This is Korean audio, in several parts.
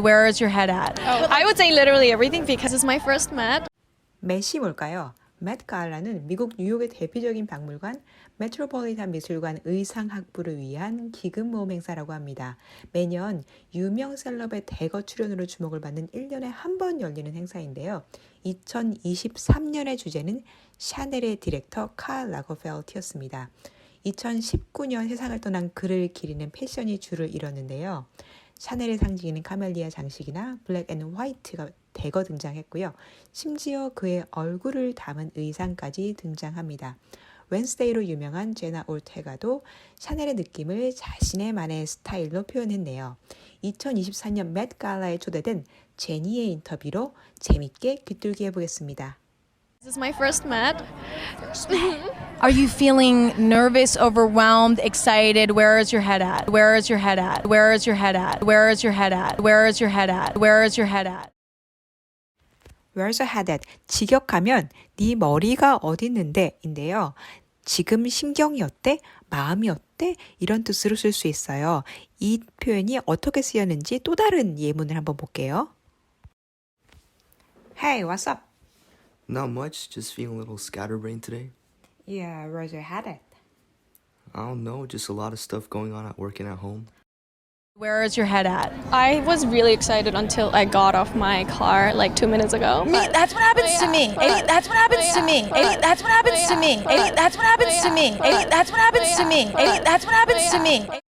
Where is your head at? I would say literally everything because it's my first Met. 맷이 뭘까요? 맷 갈라는 미국 뉴욕의 대표적인 박물관 메트로폴리탄 미술관 의상학부를 위한 기금 모험 행사라고 합니다. 매년 유명 셀럽의 대거 출연으로 주목을 받는 1년에 한 번 열리는 행사인데요. 2023년의 주제는 샤넬의 디렉터 칼 라거펠트였습니다. 2019년 세상을 떠난 그를 기리는 패션이 줄을 이뤘는데요. 샤넬의 상징인 카멜리아 장식이나 블랙 앤 화이트가 대거 등장했고요. 심지어 그의 얼굴을 담은 의상까지 등장합니다. 웬스데이로 유명한 제나 올테가도 샤넬의 느낌을 자신의 만의 스타일로 표현했네요. 2024년 맷 갈라에 초대된 제니의 인터뷰로 재밌게 귀뚫기 해보겠습니다. This is my first Met. Are you feeling nervous, overwhelmed, excited? Where is your head at? Where is your head at? Where is your head at? Where is your head at? Where is your head at? Where is your head at? Where's your head at? 직역하면 네 머리가 어디 있는데 인데요. 지금 심경이 어때? 마음이 어때? 이런 뜻으로 쓸 수 있어요. 이 표현이 어떻게 쓰였는지 또 다른 예문을 한번 볼게요. Hey, what's up? Not much, just feeling a little scatterbrained today. Yeah, where's your head at? I don't know, just a lot of stuff going on at work and at home. Where is your head at? I was really excited until I got off my car like two minutes ago. Me, but- that's what happens but to me. yeah, that's what happens but to me. yeah, that's what happens but to me. yeah, that's what happens but to me. yeah, that's what happens to me. yeah, that's what happens but to yeah, me.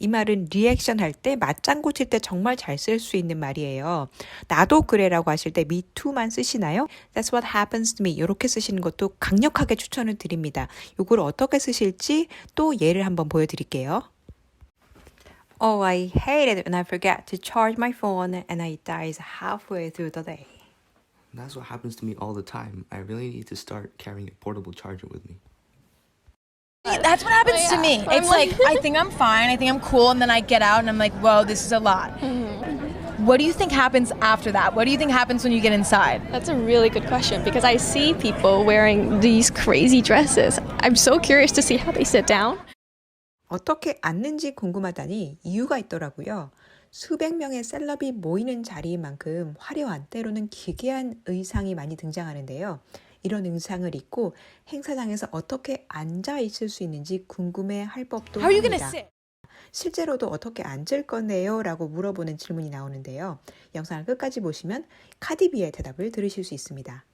이 말은 리액션 할 때 맞장구 칠 때 정말 잘 쓸 수 있는 말이에요. 나도 그래라고 하실 때 me too만 쓰시나요? That's what happens to me. 이렇게 쓰시는 것도 강력하게 추천을 드립니다. 이걸 어떻게 쓰실지 또 예를 한번 보여드릴게요. Oh, I hate it when I forget to charge my phone and it dies halfway through the day. That's what happens to me all the time. I really need to start carrying a portable charger with me. That's what happens to me. I'm It's like I think I'm fine, I think I'm cool, and then I get out and I'm like, whoa, this is a lot. What do you think happens after that? What do you think happens when you get inside? That's a really good question because I see people wearing these crazy dresses. I'm so curious to see how they sit down. 어떻게 앉는지 궁금하다니 이유가 있더라고요. 수백 명의 셀럽이 모이는 자리인 만큼 화려한 때로는 기괴한 의상이 많이 등장하는데요. 이런 의상을 입고 행사장에서 어떻게 앉아 있을 수 있는지 궁금해 할 법도 합니다. 실제로도 어떻게 앉을 건데요? 라고 물어보는 질문이 나오는데요. 영상을 끝까지 보시면 카디비의 대답을 들으실 수 있습니다.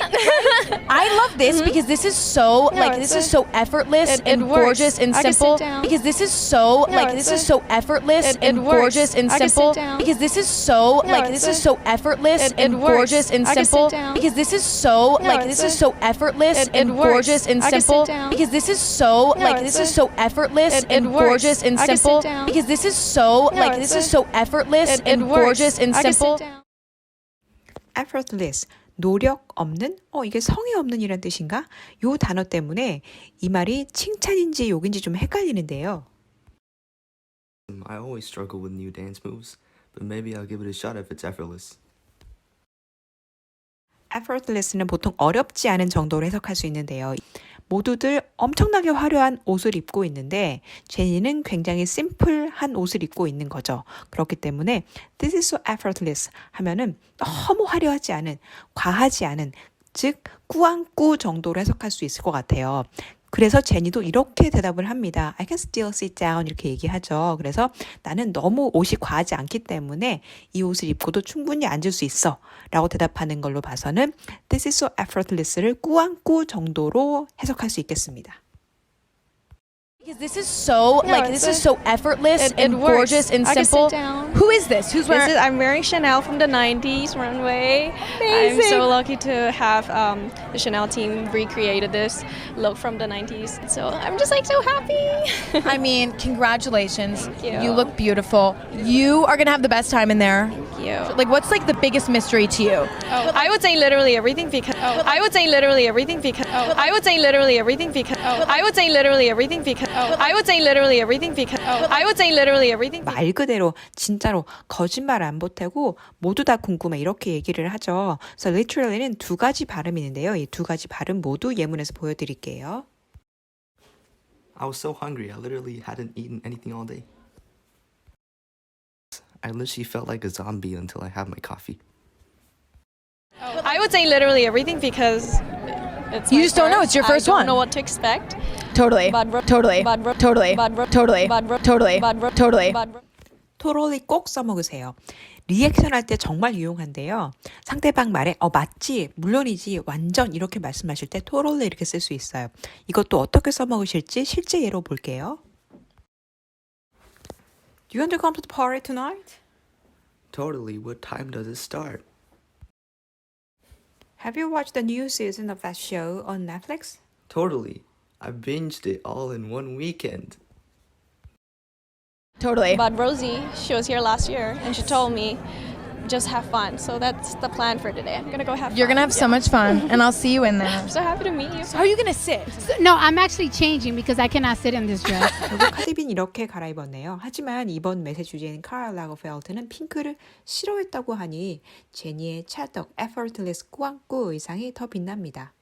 I love this because this is so No, like it's this is a- so effortless it- it and works. gorgeous and I can sit simple. down. Because this is so No, like it's this is a- so effortless it- it and works. gorgeous and I can sit simple. down. Because this is so No, like it's this is a- so effortless it- it and works. gorgeous and I can sit simple. down. Because this is so No, like it's this a- is so effortless it- it and works. gorgeous and I can sit simple. down. Because this is so No, like it's this a- is so effortless it- it and works. gorgeous and I can sit simple. down. Because this is so No, like it's this is a- so effortless It- it and works. gorgeous and I can simple. sit down. effortless, 노력 없는? 어, 이게 성의 없는 이란 뜻인가? 요 단어 때문에 이 말이 칭찬인지 욕인지 좀 헷갈리는데요. Um, I always struggle with new dance moves, but maybe I'll give it a shot if it's effortless. Effortless는 보통 어렵지 않은 정도로 해석할 수 있는데요. 모두들 엄청나게 화려한 옷을 입고 있는데 제니는 굉장히 심플한 옷을 입고 있는 거죠. 그렇기 때문에 this is so effortless 하면은 너무 화려하지 않은, 과하지 않은, 즉 꾸안꾸 정도로 해석할 수 있을 것 같아요. 그래서 제니도 이렇게 대답을 합니다. I can still sit down 이렇게 얘기하죠. 그래서 나는 너무 옷이 과하지 않기 때문에 이 옷을 입고도 충분히 앉을 수 있어 라고 대답하는 걸로 봐서는 This is so effortless를 꾸안꾸 정도로 해석할 수 있겠습니다. Because this is so No, like it's this is so effortless it- it and works. gorgeous and I can simple. sit down. Who is this? Who's This wearing? is, I'm wearing Chanel from the 90s runway. Amazing. I'm so lucky to have um, the Chanel team recreated this look from the 90s. So I'm just like so happy. I mean, congratulations. Thank you. look beautiful. You are gonna have the best time in there. Thank you. Like, what's like the biggest mystery to you? I would say literally everything because I would say literally everything because I would say literally everything because I would say literally everything because I would say literally everything because I would say literally everything 말 그대로 진짜로 거짓말 안 보태고 모두 다 궁금해 이렇게 얘기를 하죠. 그래서 literally는 두 가지 발음이 있는데요. 이 두 가지 발음 모두 예문에서 보여드릴게요. I was so hungry, I literally hadn't eaten anything all day. I literally felt like a zombie until I had my coffee. I would say literally everything because it's You my just don't know, it's your first I don't one. know what to expect. Totally. Totally. Totally. Totally. Totally. Totally. 토롤리 꼭 써먹으세요. 리액션 할 때 정말 유용한데요. 상대방 말에 어 맞지, 물론이지, 완전 이렇게 말씀하실 때 토롤리 이렇게 쓸 수 있어요. 이것도 어떻게 써먹으실지 실제 예로 볼게요. Do you want to come to the party tonight? Totally, what time does it start? Have you watched the new season of that show on Netflix? Totally. I binged it all in one weekend. Totally. But Rosie, she was here last year and she told me just have fun. So that's the plan for today. I'm gonna go have You're fun. gonna have so much fun, and I'll see you in there. I'm so happy to meet you. How are you gonna sit? No, I'm actually changing because I cannot sit in this dress. 카디빈 이렇게 갈아입었네요. 하지만 이번 매세 주제인 카랄 라거펠트는 핑크를 싫어했다고 하니 제니의 찰떡 effortless 꾸안꾸 의상이 더 빛납니다.